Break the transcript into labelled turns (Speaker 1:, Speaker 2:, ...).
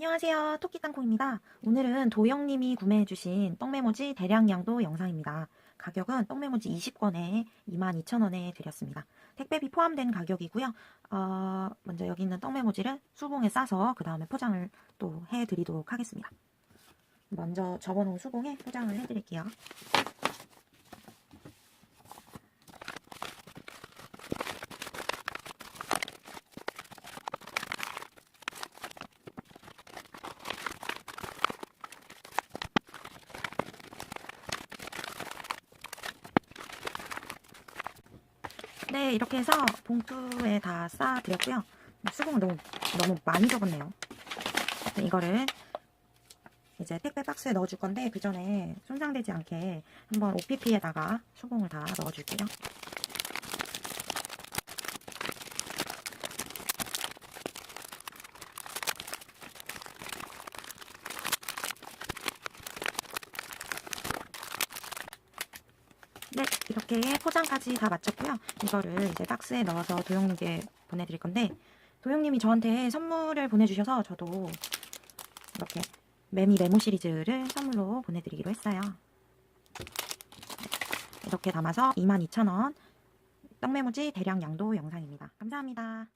Speaker 1: 안녕하세요. 토끼땅콩입니다. 오늘은 도영님이 구매해주신 떡메모지 대량 양도 영상입니다. 가격은 떡메모지 20권에 22,000원에 드렸습니다. 택배비 포함된 가격이고요. 어, 먼저 여기 있는 떡메모지를 수봉에 싸서 그 다음에 포장을 또 해드리도록 하겠습니다. 먼저 접어놓은 수봉에 포장을 해드릴게요. 네, 이렇게 해서 봉투에 다 싸드렸고요. 수봉을 너무, 너무 많이 접었네요. 네, 이거를 이제 택배 박스에 넣어줄 건데 그 전에 손상되지 않게 한번 OPP에다가 수봉을 다 넣어줄게요. 네, 이렇게 포장까지 다 마쳤고요. 이거를 이제 박스에 넣어서 도영님께 보내드릴 건데 도영님이 저한테 선물을 보내주셔서 저도 이렇게 매미 메모 시리즈를 선물로 보내드리기로 했어요. 네, 이렇게 담아서 22,000원 떡메모지 대량 양도 영상입니다. 감사합니다.